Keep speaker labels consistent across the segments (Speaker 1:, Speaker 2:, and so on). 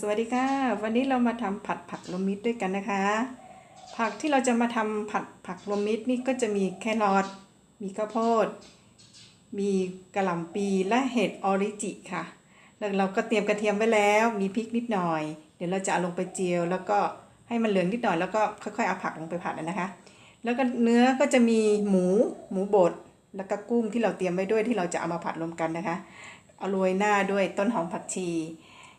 Speaker 1: สวัสดีค่ะ วันนี้เรามาทำผัดผักรวมมิตรด้วยกันนะคะ ผักที่เราจะมาทำผัดผักรวมมิตรนี่ก็จะมีแครอทมีข้าวโพด มีกระหล่ำปีและเห็ดออริจิค่ะ แล้วเราก็เตรียมกระเทียมไว้แล้วมีพริกนิดหน่อย เดี๋ยวเราจะเอาลงไปเจียว แล้วก็ให้มันเหลืองนิดหน่อยแล้วก็ค่อยๆเอาผักลงไปผัดนะคะ แล้วก็เนื้อก็จะมีหมูหมูบดแล้วก็กุ้งที่เราเตรียมไว้ด้วยที่เราจะเอามาผัดรวมกันนะคะเอาโรยหน้าด้วยต้นหอมผักชี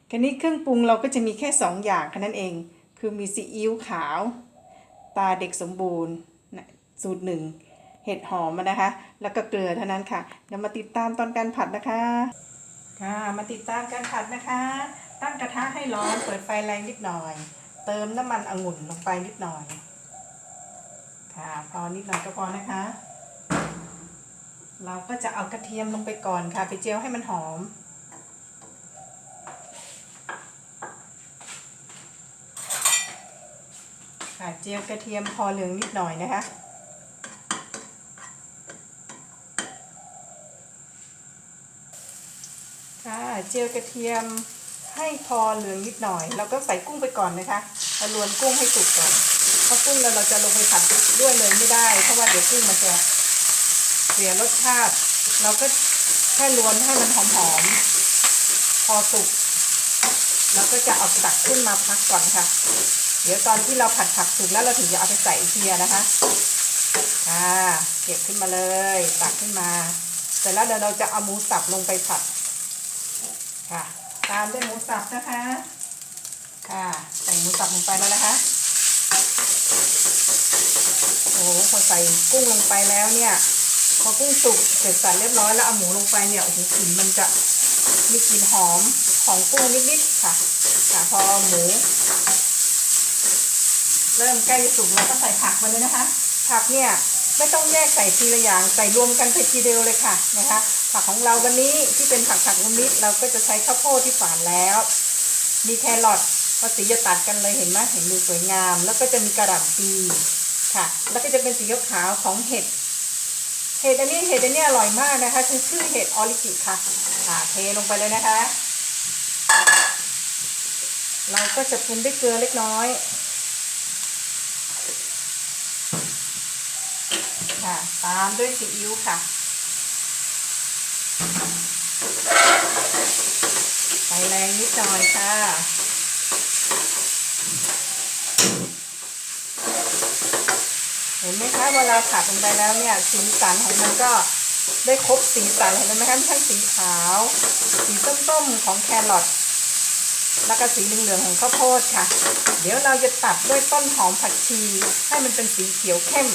Speaker 1: แค่นี้เครื่องปรุงเราก็จะมีแค่ 2 อย่างแค่นั้นเอง คือมีซีอิ๊วขาว ตาเด็กสมบูรณ์นะสูตรหนึ่งเห็ดหอมนะคะ แล้วก็เกลือเท่านั้นค่ะเดี๋ยวมาติดตามตอนการผัดนะคะ ค่ะ มาติดตามการผัดนะคะ ตั้งกระทะให้ร้อน เปิดไฟแรงนิดหน่อย เติมน้ำมันองุ่นลงไปนิดหน่อย ค่ะ พอนิดหน่อยก็พอนะคะ เราก็จะเอากระเทียมลงไปก่อนค่ะ ไปเจียวให้มันหอม ค่ะ เจียวกระเทียมพอเหลืองนิดหน่อยนะคะ ค่ะ เจียวกระเทียมให้พอเหลืองนิดหน่อย เราก็ใส่กุ้งไปก่อนนะคะเราลวนกุ้งให้สุกก่อน เพราะกุ้งเราเราจะลงไปผัดด้วยเลยไม่ได้ เพราะว่าเดี๋ยวกุ้งมันจะเสียรสชาติ เราก็แค่ลวนให้มันหอมๆ พอสุกเราก็จะเอาตักขึ้นมาพักก่อนค่ะ เดี๋ยวตอนที่เราผัดผักสุกแล้วเราถึงจะเอาไปใส่อีกทีนะคะค่ะเก็บขึ้นมาเลย ตักขึ้นมา เสร็จแล้วเดี๋ยวเราจะเอาหมูสับลงไปผัด ค่ะ ตามด้วยหมูสับนะคะ ค่ะ ใส่หมูสับลงไปแล้วนะคะ โอ้โหพอใส่กุ้งลงไปแล้วเนี่ย พอกุ้งสุกเสร็จสับเรียบร้อยแล้วเอาหมูลงไปเนี่ยโอ้โหกลิ่นมันจะมีกลิ่นหอมของกุ้งนิดๆค่ะค่ะพอหมู เริ่มใกล้จะสุกแล้วก็ใส่ผักไปเลยนะคะ ผักเนี่ยไม่ต้องแยกใส่ทีละอย่างใส่รวมกันไปทีเดียวเลยค่ะนะคะ ผักของเราวันนี้ที่เป็นผักผักมุมิตเราก็จะใช้ข้าวโพดที่ฝานแล้ว มีแครอทภาษีจะตัดกันเลยเห็นไหมเห็นดูสวยงาม แล้วก็จะมีกระหล่ำปีค่ะ แล้วก็จะเป็นสีขาวของเห็ดเห็ดอันนี้เห็ดอันนี้อร่อยมากนะคะคือชื่อเห็ดออริจิค่ะค่ะเทลงไปเลยนะคะ เราก็จะปรุงด้วยเกลือเล็กน้อย ค่ะ ตามด้วยซีอิ๊วค่ะ ไฟแรงนิดหน่อยค่ะ เห็นไหมคะเวลาผัดลงไปแล้วเนี่ยสีสันของมันก็ได้ครบสีสันเห็นไหมคะทั้งสีขาว สีส้มๆของแครอทแล้วก็สีเหลืองๆของข้าวโพดค่ะ เดี๋ยวเราจะตัดด้วยต้นหอมผักชี ให้มันเป็นสีเขียวเข้ม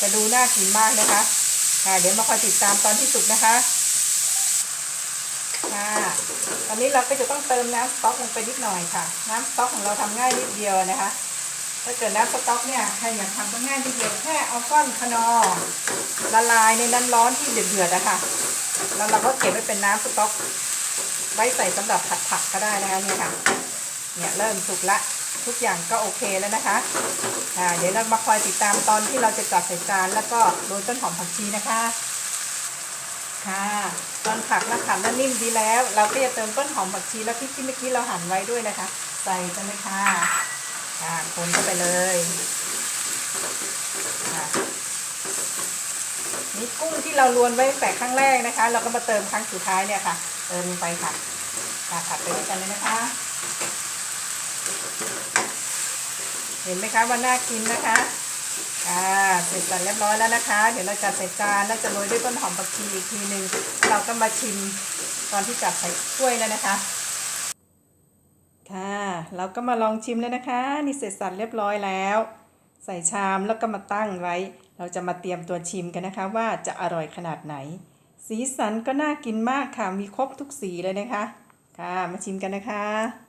Speaker 1: จะดูน่ากินมากนะคะ ค่ะ เดี๋ยวมาคอยติดตามตอนที่สุกนะคะ ค่ะ ตอนนี้เราก็จะต้องเติมน้ำสต๊อกลงไปนิดหน่อยค่ะ น้ำสต๊อกของเราทำง่ายนิดเดียวนะคะ ถ้าเกิดน้ำสต๊อกเนี่ยใครอยากทำก็ง่ายทีเดียวแค่เอาก้อนคนอละลายในน้ำร้อนที่เดือดๆนะคะแล้วเราก็เก็บไว้เป็นน้ำสต๊อก ไว้ใส่สำหรับผัดผักก็ได้นะคะเนี่ยค่ะ เนี่ยเริ่มสุกละ ทุกอย่างก็โอเคแล้วนะคะอ่าเดี๋ยวเรามาคอยติดตามตอนที่เราจะจัดใส่จานแล้วก็โรยต้นหอมผักชีนะคะ ค่ะ ตอนผักนะผัดแล้วนิ่มดีแล้ว เราก็จะเติมต้นหอมผักชีและพริกที่เมื่อกี้เราหั่นไว้ด้วยนะคะ ใส่กันเลยค่ะค่ะคนเข้าไปเลยค่ะนี่กุ้งที่เราลวนไว้แต่ครั้งแรกนะคะ เราก็มาเติมครั้งสุดท้ายเนี่ยค่ะ เติมลงไปค่ะค่ะผัดไปด้วยกันเลยนะคะ เห็นไหมคะว่าน่ากินนะคะอ่าเสร็จสับเรียบร้อยแล้วนะคะ เดี๋ยวเราจัดใส่จานแล้วจะโรยด้วยต้นหอมผักชีอีกทีหนึ่งเราก็มาชิมตอนที่จัดใส่ถ้วยแล้วนะคะ ค่ะ เราก็มาลองชิมแล้วนะคะ นี่เสร็จสับเรียบร้อยแล้ว ใส่ชามแล้วก็มาตั้งไว้ เราจะมาเตรียมตัวชิมกันนะคะ ว่าจะอร่อยขนาดไหน สีสันก็น่ากินมากค่ะมีครบทุกสีเลยนะคะ ค่ะ มาชิมกันนะคะ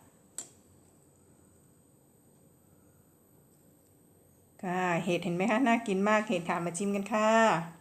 Speaker 1: ค่ะ เห็ดเห็นไหมคะ น่ากินมาก เห็ดค่ะมาชิมกันค่ะ